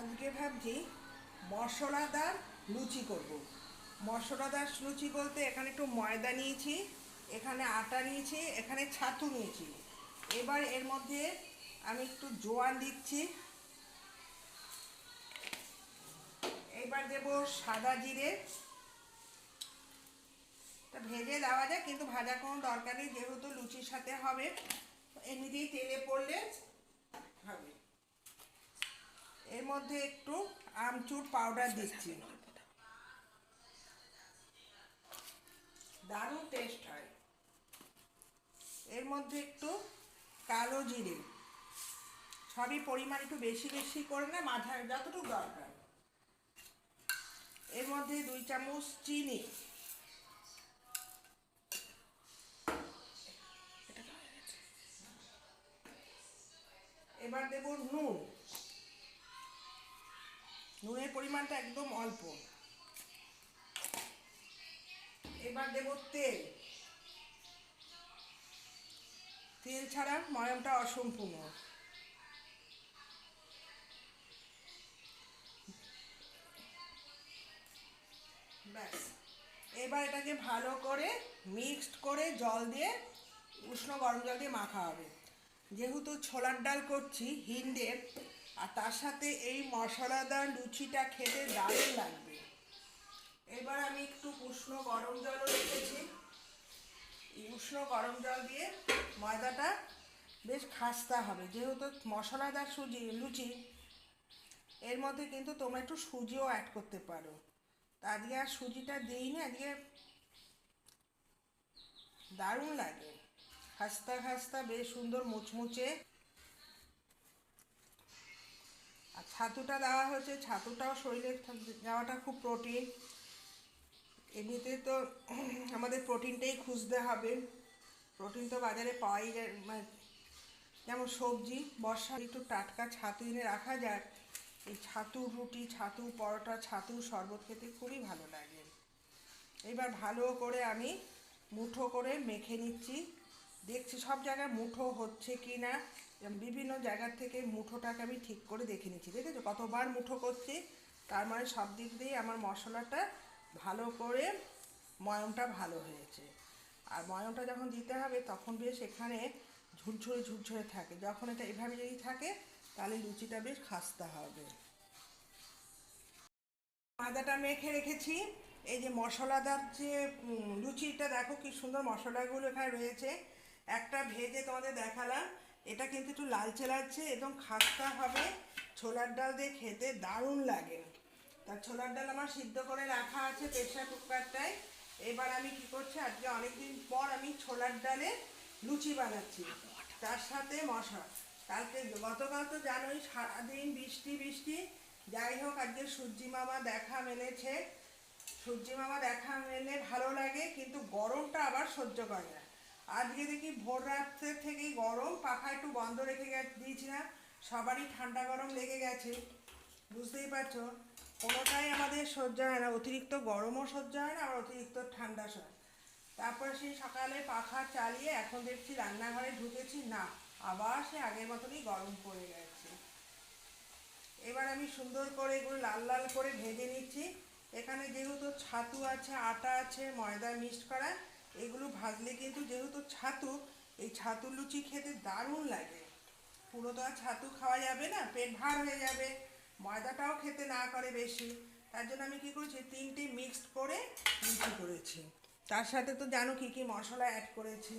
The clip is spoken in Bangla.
আজকে ভাবছি মশলাদার লুচি করব। মশলাদার লুচি বলতে এখানে একটু ময়দা নিয়েছি, এখানে আটা নিয়েছি, এখানে ছাতু নিয়েছি। এবার এর মধ্যে আমি একটু জোয়ান দিচ্ছি। এবার দেব সাদা জিরে। ভেজে দেওয়া যায় কিন্তু ভাজা কোনো দরকার নেই, যেহেতু লুচির সাথে হবে, এমনিতেই তেলে পড়লে হবে। এর মধ্যে একটু আমচুর পাউডার দিচ্ছি। দারুণ টেস্ট হয়। এর মধ্যে একটু কালো জিরে। সবই পরিমাণ একটু বেশি বেশি করে না মাথায় যতটুকু দরকার। এর মধ্যে দুই চামচ চিনি। এবার দেব নুন। নুনের পরিমাণটা একদম অল্প। এবার দেব তেল। তেল ছাড়া ময়মটা অসম্পূর্ণ। ব্যাস। এবার এটাকে ভালো করে মিক্সড করে জল দিয়ে উষ্ণ গরম জল দিয়ে মাখা হবে। যেহেতু ছোলার ডাল করছি হিন্দের আর তার সাথে এই মশলাদার লুচিটা খেতে দারুণ লাগবে। এবার আমি একটু উষ্ণ গরম জলও রেখেছি। উষ্ণ গরম জল দিয়ে ময়দাটা বেশ খাস্তা হবে। যেহেতু মশলাদার সুজি, লুচি, এর মধ্যে কিন্তু তোমরা একটু সুজিও অ্যাড করতে পারো। তা আজকে আর সুজিটা দিইনি, আজকে দারুণ লাগে। খাস্তা খাস্তা বেশ সুন্দর মুচমুচে। আর ছাতুটা দেওয়া হয়েছে, ছাতুটাও শরীরে যাওয়াটা খুব প্রোটিন। এমনিতে তো আমাদের প্রোটিনটাই খুঁজতে হবে। প্রোটিন তো বাজারে পাওয়াই যায় মানে যেমন সবজি, বর্ষা একটু টাটকা ছাতু এনে রাখা যায়, এই ছাতু, রুটি, ছাতু, পরোটা, ছাতু শরবত খেতে খুবই ভালো লাগে। এবার ভালো করে আমি মুঠো করে মেখে নিচ্ছি। দেখছি সব জায়গায় মুঠো হচ্ছে কি না বিভিন্ন জায়গার থেকে মুঠোটাকে আমি ঠিক করে দেখে নিচ্ছি, দেখেছ? কতবার মুঠো করছি, তার মানে সব দিক দিয়ে আমার মশলাটা ভালো করে ময়মটা ভালো হয়েছে। আর ময়মটা যখন দিতে হবে, তখন বেশ এখানে ঝুরঝুরে ঝুরঝুরে থাকে। যখন এটা এভাবে যদি থাকে, তাহলে লুচিটা বেশ খাস্তা হবে। আদাটা মেখে রেখেছি। এই যে মশলাদার যে লুচিটা, দেখো কি সুন্দর মশলাগুলো এখানে রয়েছে। একটা ভেজে তোমাদের দেখালাম। এটা কিন্তু একটু লালচে লালচে একদম খাস্তা হবে। ছোলার ডাল দিয়ে খেতে দারুণ লাগে। তার ছোলার ডাল আমার সিদ্ধ করে রাখা আছে প্রেশার কুকারটায়। এবার আমি কি করছি, আজকে অনেকদিন পর আমি ছোলার ডালে লুচি বানাচ্ছি। তার সাথে মশা কালকে গতকাল তো জানোই সারাদিন বৃষ্টি বৃষ্টি। যাই হোক, আজকে সূর্যি মামা দেখা মেলেছে। সূর্যি মামা দেখা মেলে ভালো লাগে, কিন্তু গরমটা আবার সহ্য করে না। আজকে দেখি ভোর রাত্রের থেকেই গরম, পাখা একটু বন্ধ রেখে দিয়েছিলাম সবারই ঠান্ডা গরম লেগে গেছে। বুঝতেই পারছ? কোনোটাই আমাদের সহ্য হয় না, অতিরিক্ত গরমও সহ্য হয় না, আবার অতিরিক্ত ঠান্ডা সহ তারপরে সেই সকালে পাখা চালিয়ে এখন দেখছি রান্নাঘরে ঢুকেছি, না, আবার সে আগের মতনই গরম পড়ে গেছে। এবার আমি সুন্দর করে এগুলো লাল লাল করে ভেজে নিচ্ছি। এখানে যেহেতু ছাতু আছে, আটা আছে, ময়দা মিক্সড করা এগুলো ভাজলে কিন্তু যেহেতু ছাতু, এই ছাতু লুচি খেতে দারুণ লাগে। পুরো তো আর ছাতু খাওয়া যাবে না, পেট ভার হয়ে যাবে, ময়দাটাও খেতে না করে বেশি। তার জন্য আমি কী করেছি, তিনটে মিক্সড করে লুচি করেছি। তার সাথে তো জানো কী কী মশলা অ্যাড করেছি।